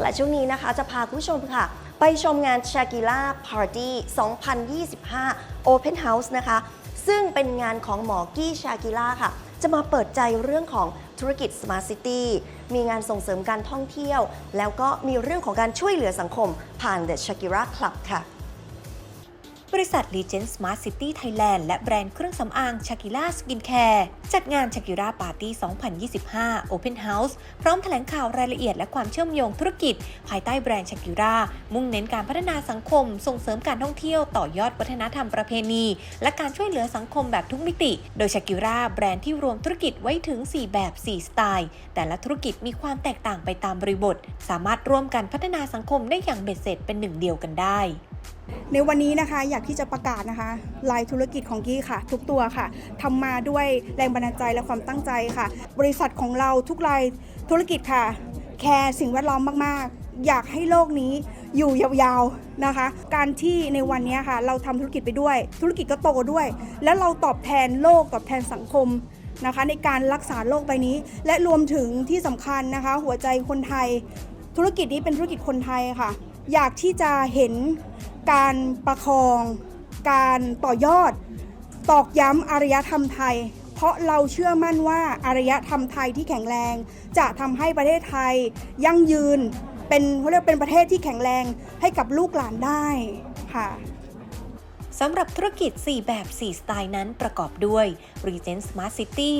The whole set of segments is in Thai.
และช่วงนี้นะคะจะพาคุณผู้ชมค่ะ ไปชมงาน Shakira Party 2025 Open House นะคะ ซึ่งเป็นงานของหมอกี้ชากิล่าค่ะ จะมาเปิดใจเรื่องของธุรกิจ Smart City มีงานส่งเสริมการท่องเที่ยว แล้วก็มีเรื่องของการช่วยเหลือสังคมผ่าน The Shakira Club ค่ะ บริษัท Legend Smart City Thailand และแบรนด์เครื่องสำอาง Shakira Skincare จัดงาน Shakira Party 2025 Open House พร้อมแถลงข่าวรายละเอียดและความเชื่อมโยงธุรกิจ ภายใต้แบรนด์ Shakira มุ่งเน้นการพัฒนาสังคม ส่งเสริมการท่องเที่ยวต่อยอดวัฒนธรรมประเพณี และการช่วยเหลือสังคมแบบทุกมิติ โดย Shakira แบรนด์ที่รวมธุรกิจไว้ถึง 4 แบบ 4 สไตล์ แต่ละธุรกิจมีความแตกต่างไปตามบริบท สามารถร่วมกันพัฒนาสังคมได้อย่างเบ็ดเสร็จเป็นหนึ่งเดียวกันได้ ในวันนี้นะคะอยากที่จะประกาศนะคะลายธุรกิจของกี้ค่ะ ทุกตัวค่ะทำมาด้วยแรงบันดาลใจและความตั้งใจค่ะ บริษัทของเราทุกรายธุรกิจค่ะ แคร์สิ่งแวดล้อมมากๆ อยากให้โลกนี้อยู่ยาวๆนะคะ การที่ในวันนี้ค่ะ เราทำธุรกิจไปด้วย ธุรกิจก็โตด้วย แล้วเราตอบแทนโลกตอบแทนสังคมนะคะในการรักษาโลกใบนี้ และรวมถึงที่สำคัญนะคะ หัวใจคนไทย ธุรกิจนี้เป็นธุรกิจคนไทยค่ะ อยากที่จะเห็นการประคอง การต่อยอด ตอกย้ำอารยธรรมไทย เพราะเราเชื่อมั่นว่าอารยธรรมไทยที่แข็งแรง จะทำให้ประเทศไทย ยั่งยืนเป็นเขาเรียกเป็นประเทศที่แข็งแรงให้กับลูกหลานได้ค่ะ สำหรับธุรกิจ 4 แบบ 4 สไตล์นั้นประกอบด้วย Regent Smart City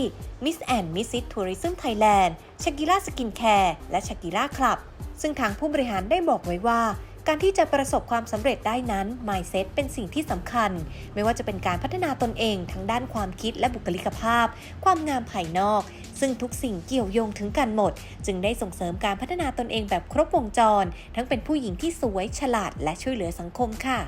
Miss and Mrs Tourism Thailand Shakira Skincare และ Shakira Club ซึ่งทางผู้บริหารได้บอกไว้ว่า การที่จะประสบความสำเร็จได้นั้น mindset เป็นสิ่งที่สำคัญ ไม่ว่าจะเป็นการพัฒนาตนเองทั้งด้านความคิดและบุคลิกภาพ ความงามภายนอก ซึ่งทุกสิ่งเกี่ยวโยงถึงกันหมด จึงได้ส่งเสริมการพัฒนาตนเองแบบครบวงจร ทั้งเป็นผู้หญิงที่สวยฉลาดและช่วยเหลือสังคมค่ะ